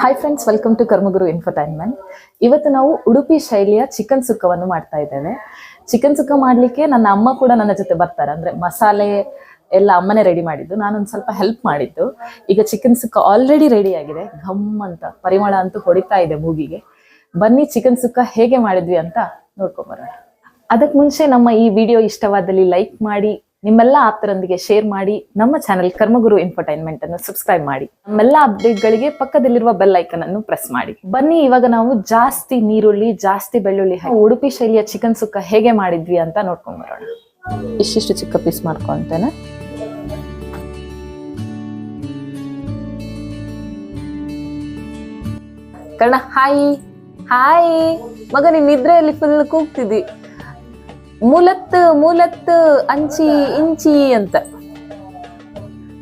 Hi friends welcome to Karmaguru infotainment ಇವತ್ತು ನಾವು ಉಡುಪಿ ಶೈಲಿಯ ಚಿಕನ್ ಸುಕ್ಕವನ್ನು ಮಾಡ್ತಾ ಇದ್ದೇವೆ. ಚಿಕನ್ ಸುಕ್ಕ ಮಾಡ್ಲಿಕ್ಕೆ ನನ್ನ ಅಮ್ಮ ಕೂಡ ನನ್ನ ಜೊತೆ ಬರ್ತಾರೆ. ಅಂದ್ರೆ ಮಸಾಲೆ ಎಲ್ಲ ಅಮ್ಮನೇ ರೆಡಿ ಮಾಡಿದ್ದು. ನಾನೊಂದು ಸ್ವಲ್ಪ ಹೆಲ್ಪ್ ಮಾಡಿದ್ದು. ಈಗ ಚಿಕನ್ ಸುಕ್ಕ ಆಲ್ರೆಡಿ ರೆಡಿ ಆಗಿದೆ. ಘಮ್ ಅಂತ, ಪರಿಮಳ ಅಂತೂ ಹೊಡಿತಾ ಇದೆ ಮೂಗಿಗೆ. ಬನ್ನಿ ಚಿಕನ್ ಸುಕ್ಕ ಹೇಗೆ ಮಾಡಿದ್ವಿ ಅಂತ ನೋಡ್ಕೊಂಬರೋಣ ಅದಕ್ಕೆ ಮುಂಚೆ ನಮ್ಮ ಈ ವಿಡಿಯೋ ಇಷ್ಟವಾದಲ್ಲಿ ಲೈಕ್ ಮಾಡಿ ನಿಮ್ಮೆಲ್ಲ ಆಪ್ತರೊಂದಿಗೆ ಶೇರ್ ಮಾಡಿ ನಮ್ಮ ಚಾನೆಲ್ ಕರ್ಮಗುರು ಎಂಟರ್ಟೈನ್ಮೆಂಟ್ ಅನ್ನು ಸಬ್ಸ್ಕ್ರೈಬ್ ಮಾಡಿ. ನಮ್ಮೆಲ್ಲ ಅಪ್ಡೇಟ್ಗಳಿಗೆ ಪಕ್ಕದಲ್ಲಿರುವ ಬೆಲ್ ಐಕನ್ ಅನ್ನು ಪ್ರೆಸ್ ಮಾಡಿ. ಬನ್ನಿ, ಇವಾಗ ನಾವು ಜಾಸ್ತಿ ನೀರುಳ್ಳಿ, ಜಾಸ್ತಿ ಬೆಳ್ಳುಳ್ಳಿ ಉಡುಪಿ ಶೈಲಿಯ ಚಿಕನ್ ಸುಕ್ಕ ಹೇಗೆ ಮಾಡಿದ್ವಿ ಅಂತ ನೋಡ್ಕೊಂಡ್ ಬರೋಣ. ಇಷ್ಟಿಷ್ಟು ಚಿಕ್ಕ ಪೀಸ್ ಮಾಡ್ಕೊಂತೇನೆ. ಕಣ ಹಾಯ್. ಹಾಯ್. ಮಗ ನಿನ್ನ ನಿದ್ರೆಯಲ್ಲಿ ಫುಲ್ ಕೂಗ್ತಿದ್ದಿ. ಮೂಲತ್ ಮೂಲತ್ ಅಂಚಿ ಇಂಚಿ ಅಂತ.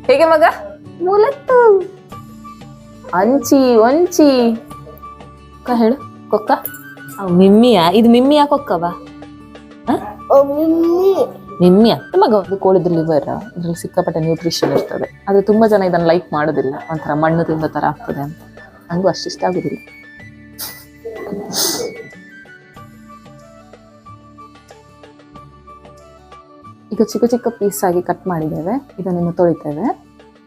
ಹೇಗೆ ಮಗ? ಮೂಲತ್ತು. ಅಂಚಿ ಒಂಚಿ. ಅಕ್ಕ ಹೇಳು ಕೊಕ್ಕ? ಮಿಮ್ಮಿಯ? ಇದು ಮಿಮ್ಮಿಯ ಕೊಕ್ಕವಾ? ನಿಮ್ಮಿ ಅಂತ ಮಗ ಒಂದು ಕೋಳಿದ ಲಿವರ್ ಇದ್ರಲ್ಲಿ ಸಿಕ್ಕಾಪಟ್ಟೆ ನ್ಯೂಟ್ರಿಷನ್ ಇರ್ತದೆ. ಅದು ತುಂಬಾ ಜನ ಇದನ್ನ ಲೈಕ್ ಮಾಡೋದಿಲ್ಲ. ಒಂಥರ ಮಣ್ಣು ತಿಂದ ತರ ಆಗ್ತದೆ ಅಂತ. ನಂಗೂ ಅಷ್ಟಿಷ್ಟ ಆಗುದಿಲ್ಲ. ಈಗ ಚಿಕ್ಕ ಚಿಕ್ಕ ಪೀಸ್ ಆಗಿ ಕಟ್ ಮಾಡಿದ್ದೇವೆ. ಇದನ್ನು ತೊಳಿತೇವೆ.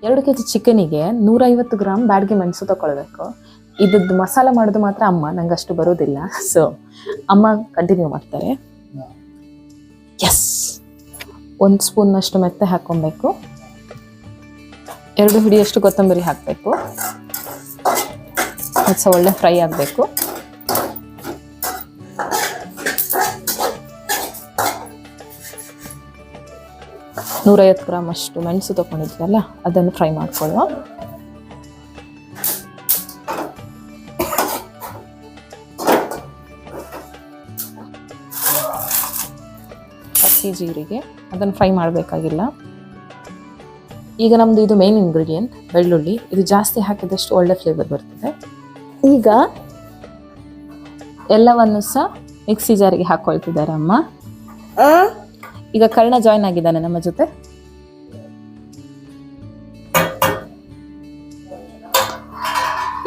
ಎರಡು ಕೆ ಜಿ ಚಿಕನಿಗೆ ನೂರೈವತ್ತು ಗ್ರಾಮ್ ಬ್ಯಾಡ್ಗೆ ಮೆಣಸು ತಗೊಳ್ಬೇಕು ಇದ್ದು ಮಸಾಲ ಮಾಡೋದು ಮಾತ್ರ ಅಮ್ಮ ನಂಗೆ ಅಷ್ಟು ಬರೋದಿಲ್ಲ. ಸೊ ಅಮ್ಮ ಕಂಟಿನ್ಯೂ ಮಾಡ್ತಾರೆ. ಎಸ್ ಒಂದು ಸ್ಪೂನ್ನಷ್ಟು ಮೆತ್ತೆ ಹಾಕೊಬೇಕು ಎರಡು ಹಿಡಿಯಷ್ಟು ಕೊತ್ತಂಬರಿ ಹಾಕಬೇಕು. ಮತ್ತು ಒಳ್ಳೆ ಫ್ರೈ ಆಗಬೇಕು. ನೂರೈವತ್ತು ಗ್ರಾಮ್ ಅಷ್ಟು ಮೆಣಸು ತಗೊಂಡಿದ್ವಲ್ಲ ಅದನ್ನು ಫ್ರೈ ಮಾಡ್ಕೊಳ್ಳುವ. ಹಸಿ ಜೀರಿಗೆ, ಅದನ್ನು ಫ್ರೈ ಮಾಡಬೇಕಾಗಿಲ್ಲ. ಈಗ ನಮ್ದು ಇದು ಮೇನ್ ಇಂಗ್ರೀಡಿಯೆಂಟ್ ಬೆಳ್ಳುಳ್ಳಿ. ಇದು ಜಾಸ್ತಿ ಹಾಕಿದಷ್ಟು ಒಳ್ಳೆ ಫ್ಲೇವರ್ ಬರ್ತದೆ. ಈಗ ಎಲ್ಲವನ್ನು ಸಹ ಮಿಕ್ಸಿ ಜಾರಿಗೆ ಹಾಕೊಳ್ತಿದ್ದಾರೆ ಅಮ್ಮ. ಈಗ ಕರ್ಣ ಜಾಯ್ನ್ ಆಗಿದ್ದಾನೆ ನಮ್ಮ ಜೊತೆ.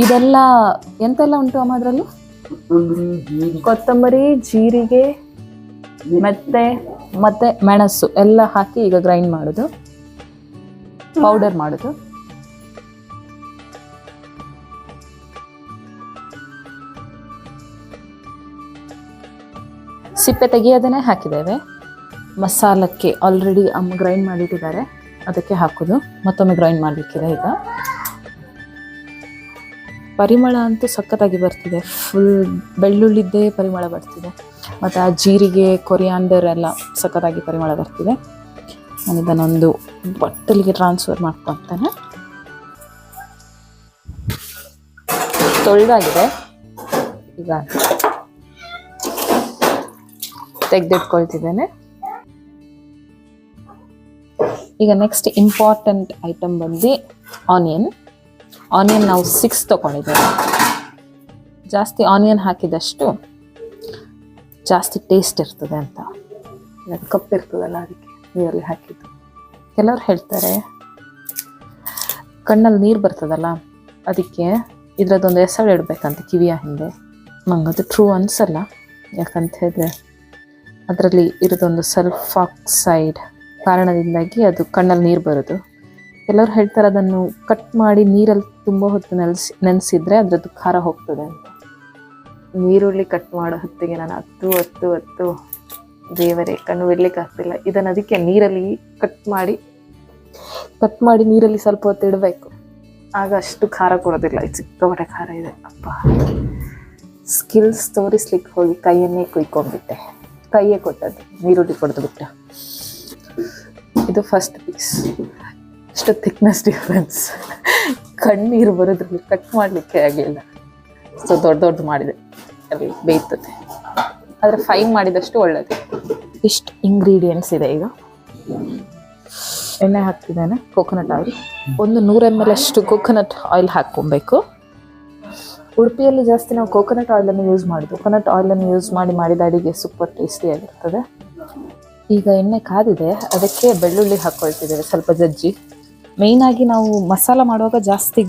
ಇದೆಲ್ಲ ಎಂತೆಲ್ಲ ಉಂಟು ಅಮ್ಮ ಅದರಲ್ಲಿ? ಕೊತ್ತಂಬರಿ, ಜೀರಿಗೆ, ಮತ್ತೆ ಮತ್ತೆ ಮೆಣಸು ಎಲ್ಲ ಹಾಕಿ ಈಗ ಗ್ರೈಂಡ್ ಮಾಡೋದು. ಪೌಡರ್ ಮಾಡೋದು. ಸಿಪ್ಪೆ ತೆಗಿಯೋದನ್ನೇ ಹಾಕಿದ್ದೇವೆ. ಮಸಾಲಕ್ಕೆ ಆಲ್ರೆಡಿ ಅಮ್ಮ ಗ್ರೈಂಡ್ ಮಾಡಿಟ್ಟಿದ್ದಾರೆ. ಅದಕ್ಕೆ ಹಾಕೋದು. ಮತ್ತೊಮ್ಮೆ ಗ್ರೈಂಡ್ ಮಾಡಲಿಕ್ಕಿದೆ ಈಗ. ಪರಿಮಳ ಅಂತೂ ಸಖತ್ತಾಗಿ ಬರ್ತಿದೆ. ಫುಲ್ ಬೆಳ್ಳುಳ್ಳಿದ್ದೇ ಪರಿಮಳ ಬರ್ತಿದೆ. ಮತ್ತು ಆ ಜೀರಿಗೆ ಕೊರಿಯಾಂಡರ್ ಎಲ್ಲ ಸಖತ್ತಾಗಿ ಪರಿಮಳ ಬರ್ತಿದೆ. ನಾನು ಇದನ್ನೊಂದು ಬಟ್ಟಲಿಗೆ ಟ್ರಾನ್ಸ್ಫರ್ ಮಾಡ್ಕೊಳ್ತೇನೆ ತೊಳೆದಾಗಿದೆ. ಈಗ ತೆಗೆದಿಟ್ಕೊಳ್ತಿದ್ದೇನೆ. ಈಗ ನೆಕ್ಸ್ಟ್ ಇಂಪಾರ್ಟೆಂಟ್ ಐಟಮ್ ಬಂದು ಆನಿಯನ್ ಆನಿಯನ್ ನಾವು ಸಿಕ್ಸ್ ತೊಗೊಂಡಿದ್ದೇವೆ. ಜಾಸ್ತಿ ಆನಿಯನ್ ಹಾಕಿದಷ್ಟು ಜಾಸ್ತಿ ಟೇಸ್ಟ್ ಇರ್ತದೆ ಅಂತ. ಅದು ಕಪ್ಪಿರ್ತದಲ್ಲ ಅದಕ್ಕೆ ನೀರಲ್ಲಿ ಹಾಕಿದ್ದು. ಕೆಲವ್ರು ಹೇಳ್ತಾರೆ ಕಣ್ಣಲ್ಲಿ ನೀರು ಬರ್ತದಲ್ಲ ಅದಕ್ಕೆ ಇದರದ್ದೊಂದು ಹೆಸರು ಇಡಬೇಕಂತ ಕಿವಿಯ ಹಿಂದೆ. ನಂಗದು ಟ್ರೂ ಅನ್ಸಲ್ಲ ಯಾಕಂತ ಹೇಳಿದ್ರೆ ಅದರಲ್ಲಿ ಇರೋದೊಂದು ಸಲ್ಫ್ ಆಕ್ಸೈಡ್ ಕಾರಣದಿಂದಾಗಿ ಅದು ಕಣ್ಣಲ್ಲಿ ನೀರು ಬರೋದು. ಎಲ್ಲರೂ ಹೇಳ್ತಾರೆ ಅದನ್ನು ಕಟ್ ಮಾಡಿ ನೀರಲ್ಲಿ ತುಂಬ ಹೊತ್ತು ನೆನೆಸಿ ನೆನೆಸಿದ್ರೆ ಅದರದ್ದು ಖಾರ ಹೋಗ್ತದೆ ಅಂತ. ನೀರುಳ್ಳಿ ಕಟ್ ಮಾಡೋ ಹೊತ್ತಿಗೆ ನಾನು ಹತ್ತು ಹತ್ತು ಹತ್ತು ದೇವರೇ, ಕಣ್ಣು ಬಿಡ್ಲಿಕ್ಕೆ ಆಗ್ತಿಲ್ಲ. ಇದನ್ನು ಅದಕ್ಕೆ ನೀರಲ್ಲಿ ಕಟ್ ಮಾಡಿ ಕಟ್ ಮಾಡಿ ನೀರಲ್ಲಿ ಸ್ವಲ್ಪ ಹೊತ್ತು ಇಡಬೇಕು. ಆಗ ಅಷ್ಟು ಖಾರ ಕೊಡೋದಿಲ್ಲ. ಇದು ಖಾರ ಇದೆ. ಅಪ್ಪ ಸ್ಕಿಲ್ಸ್ ತೋರಿಸ್ಲಿಕ್ಕೆ ಹೋಗಿ ಕೈಯನ್ನೇ ಕುಯ್ಕೊಂಡ್ಬಿಟ್ಟೆ. ಕೈಯೇ ಕೊಟ್ಟದ್ದು. ನೀರುಳ್ಳಿ ಕೊಡ್ದು ಬಿಟ್ಟು ಇದು ಫಸ್ಟ್ ಪೀಸ್ ಇಷ್ಟು ಥಿಕ್ನೆಸ್ ಡಿಫ್ರೆನ್ಸ್ ಕಣ್ಣೀರು ಬರೋದ್ರಲ್ಲಿ ಕಟ್ ಮಾಡಲಿಕ್ಕೆ ಆಗಲಿಲ್ಲ. ಸೊ ದೊಡ್ಡ ದೊಡ್ಡ ಮಾಡಿದೆ. ಅಲ್ಲಿ ಬೇಯ್ತದೆ. ಆದರೆ ಫೈನ್ ಮಾಡಿದಷ್ಟು ಒಳ್ಳೆಯದು ಇಷ್ಟು ಇಂಗ್ರೀಡಿಯೆಂಟ್ಸ್ ಇದೆ ಈಗ. ಎಣ್ಣೆ ಹಾಕ್ತಿದ್ದೇನೆ ಕೋಕೋನಟ್ ಆಯಿಲ್ ಒಂದು ನೂರು ಎಂ ಎಲ್ ಅಷ್ಟು ಕೋಕೋನಟ್ ಆಯಿಲ್ ಹಾಕ್ಕೊಬೇಕು. ಉಡುಪಿಯಲ್ಲಿ ಜಾಸ್ತಿ ನಾವು ಕೋಕೋನಟ್ ಆಯಿಲನ್ನು ಯೂಸ್ ಮಾಡೋದು. ಕೋಕೋನಟ್ ಆಯಿಲನ್ನು ಯೂಸ್ ಮಾಡಿ ಮಾಡಿದ ಅಡಿಗೆ ಸೂಪರ್ ಟೇಸ್ಟಿಯಾಗಿರ್ತದೆ ಈಗ ಎಣ್ಣೆ ಕಾದಿದೆ, ಅದಕ್ಕೆ ಬೆಳ್ಳುಳ್ಳಿ ಹಾಕ್ಕೊಳ್ತಿದ್ದೇವೆ ಸ್ವಲ್ಪ ಜಜ್ಜಿ. ಮೇಯ್ನಾಗಿ ನಾವು ಮಸಾಲ ಮಾಡುವಾಗ ಜಾಸ್ತಿ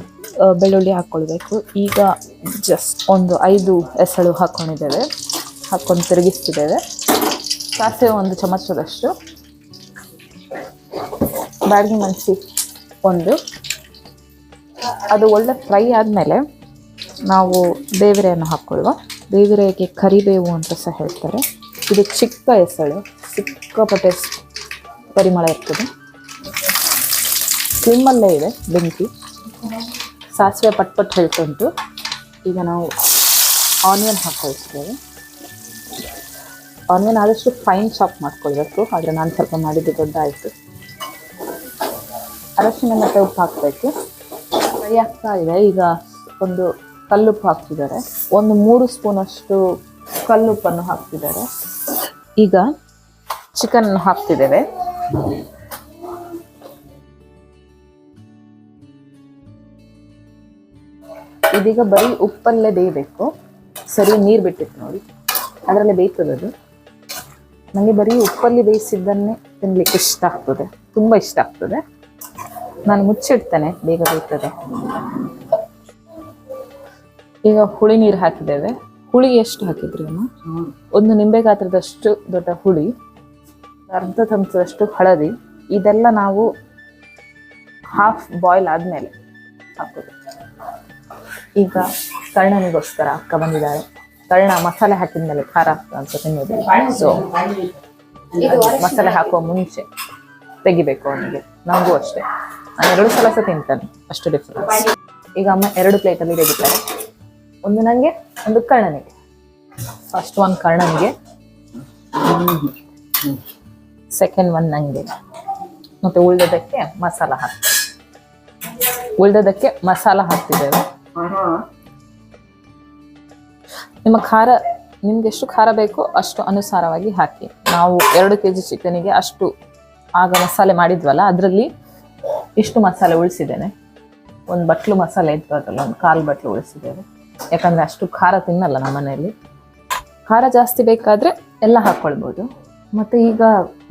ಬೆಳ್ಳುಳ್ಳಿ ಹಾಕ್ಕೊಳ್ಬೇಕು ಈಗ ಜಸ್ಟ್ ಒಂದು ಐದು ಎಸಳು ಹಾಕ್ಕೊಂಡಿದ್ದೇವೆ ಹಾಕ್ಕೊಂಡು ತಿರುಗಿಸ್ತಿದ್ದೇವೆ. ಸಾಸಿವೆ ಒಂದು ಚಮಚದಷ್ಟು. ಬ್ಯಾಡಗಿ ಮೆಣಸಿ ಒಂದು. ಅದು ಒಳ್ಳೆ ಫ್ರೈ ಆದಮೇಲೆ ನಾವು ಬೇವಿರೆಯನ್ನು ಹಾಕ್ಕೊಳ್ಳುವ. ಬೇವಿರೆಗೆ ಕರಿಬೇವು ಅಂತ ಸಹ ಹೇಳ್ತಾರೆ. ಇದು ಚಿಕ್ಕ ಎಸಳು ಸಿಕ್ಕಾಪಟ್ಟೆ ಪರಿಮಳ ಇರ್ತದೆ. ಸ್ಲಿಮ್ಮಲ್ಲೇ ಇದೆ ಬೆಂಕಿ. ಸಾಸಿವೆ ಪಟ್ ಪಟ್ ಹೇಳ್ತುಂಟು. ಈಗ ನಾವು ಆನಿಯನ್ ಹಾಕ್ಕೊಳ್ತೇವೆ ಆನಿಯನ್ ಆದಷ್ಟು ಫೈನ್ ಚಾಪ್ ಮಾಡ್ಕೊಳ್ಬೇಕು, ಆದರೆ ನಾನು ಸ್ವಲ್ಪ ಮಾಡಿದ್ದು ದೊಡ್ಡ ಆಯಿತು ಅರಶಿನ ಮತ್ತು ಉಪ್ಪು ಹಾಕಬೇಕು. ಫ್ರೈ ಆಗ್ತಾ ಇದೆ. ಈಗ ಒಂದು ಕಲ್ಲುಪ್ಪು ಹಾಕ್ತಿದ್ದಾರೆ. ಒಂದು ಮೂರು ಸ್ಪೂನಷ್ಟು ಕಲ್ಲುಪ್ಪನ್ನು ಹಾಕ್ತಿದ್ದಾರೆ. ಈಗ ಚಿಕನ್ ಹಾಕ್ತಿದ್ದೇವೆ. ಇದೀಗ ಬರೀ ಉಪ್ಪಲ್ಲೇ ಬೇಯಬೇಕು. ಸರಿ ನೀರು ಬಿಟ್ಟಿತ್ತು ನೋಡಿ. ಅದರಲ್ಲೇ ಬೇಯ್ತದದು ನನಗೆ ಬರೀ ಉಪ್ಪಲ್ಲಿ ಬೇಯಿಸಿದ್ದನ್ನೇ ತಿನ್ಲಿಕ್ಕೆ ಇಷ್ಟ ಆಗ್ತದೆ. ತುಂಬ ಇಷ್ಟ ಆಗ್ತದೆ. ನಾನು ಮುಚ್ಚಿಡ್ತೇನೆ ಬೇಗ ಬೇಯ್ತದೆ. ಈಗ ಹುಳಿ ನೀರು ಹಾಕಿದ್ದೇವೆ. ಹುಳಿ ಎಷ್ಟು ಹಾಕಿದ್ರಿ ಅಮ್ಮ? ಒಂದು ನಿಂಬೆ ಗಾತ್ರದಷ್ಟು ದೊಡ್ಡ ಹುಳಿ. ಅರ್ಧ ಚಮಚದಷ್ಟು ಹಳದಿ. ಇದೆಲ್ಲ ನಾವು ಹಾಫ್ ಬಾಯ್ಲ್ ಆದಮೇಲೆ ಹಾಕೋದು. ಈಗ ಕರ್ಣನಿಗೋಸ್ಕರ ಅಕ್ಕ ಬಂದಿದ್ದಾರೆ. ಕರ್ಣ ಮಸಾಲೆ ಹಾಕಿದ ಮೇಲೆ ಖಾರ ಅಂತ ತಿನ್ನೋದು. ಸೊ ಮಸಾಲೆ ಹಾಕುವ ಮುಂಚೆ ತೆಗಿಬೇಕು ಅವನಿಗೆ. ನಮಗೂ ಅಷ್ಟೇ. ನಾನು ಎರಡು ಸಲ ಸಹ ತಿಂತಾನೆ, ಅಷ್ಟು ಡಿಫ್ರೆನ್ಸ್ ಈಗ ಅಮ್ಮ ಎರಡು ಪ್ಲೇಟಲ್ಲಿ ತೆಗಿತಾರೆ. ಒಂದು ನನಗೆ ಒಂದು ಕರ್ಣನಿಗೆ. ಫಸ್ಟ್ ಒನ್ ಕರ್ಣನಿಗೆ. ಸೆಕೆಂಡ್ ಒನ್ ನಂಗೆ ಮತ್ತೆ ಉಳಿದದಕ್ಕೆ ಮಸಾಲ ಹಾಕ್ತೀವಿ ಉಳಿದದಕ್ಕೆ ಮಸಾಲ ಹಾಕ್ತಿದ್ದೇವೆ. ನಿಮ್ಮ ಖಾರ, ನಿಮ್ಗೆ ಎಷ್ಟು ಖಾರ ಬೇಕೋ ಅಷ್ಟು ಅನುಸಾರವಾಗಿ ಹಾಕಿ. ನಾವು ಎರಡು ಕೆ ಜಿ ಚಿಕನಿಗೆ ಅಷ್ಟು ಆಗ ಮಸಾಲೆ ಮಾಡಿದ್ವಲ್ಲ, ಅದರಲ್ಲಿ ಇಷ್ಟು ಮಸಾಲೆ ಉಳಿಸಿದ್ದೇನೆ. ಒಂದು ಬಟ್ಲು ಮಸಾಲೆ ಇದ್ವಾಗಲ್ಲ ಒಂದು ಕಾಲು ಬಟ್ಲು ಉಳಿಸಿದ್ದೇವೆ. ಯಾಕಂದ್ರೆ ಅಷ್ಟು ಖಾರ ತಿನ್ನಲ್ಲ ನಮ್ಮ ಮನೆಯಲ್ಲಿ ಖಾರ ಜಾಸ್ತಿ ಬೇಕಾದ್ರೆ ಎಲ್ಲ ಹಾಕ್ಕೊಳ್ಬೋದು ಮತ್ತೆ ಈಗ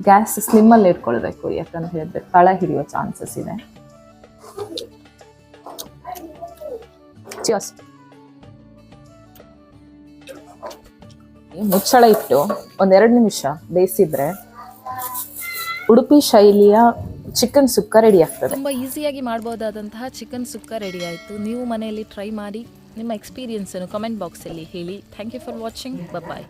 ಗ್ಯಾಸ್ ಸ್ಲಿಮ್ಮಲ್ಲಿ ಇಟ್ಕೊಳ್ಬೇಕು ಯಾಕಂತ ಹೇಳಿದ್ರೆ ತಳ ಹಿಡಿಯೋ ಚಾನ್ಸಸ್ ಇದೆ. ಮುಚ್ಚಳ ಇಟ್ಟು ಒಂದೆರಡು ನಿಮಿಷ ಬೇಯಿಸಿದ್ರೆ ಉಡುಪಿ ಶೈಲಿಯ ಚಿಕನ್ ಸುಕ್ಕ ರೆಡಿ ಆಗ್ತದೆ. ತುಂಬ ಈಸಿಯಾಗಿ ಮಾಡಬಹುದಾದಂತಹ ಚಿಕನ್ ಸುಕ್ಕ ರೆಡಿ ಆಯಿತು. ನೀವು ಮನೆಯಲ್ಲಿ ಟ್ರೈ ಮಾಡಿ ನಿಮ್ಮ ಎಕ್ಸ್ಪೀರಿಯನ್ಸನ್ನು ಕಮೆಂಟ್ ಬಾಕ್ಸಲ್ಲಿ ಹೇಳಿ. Thank you for watching bye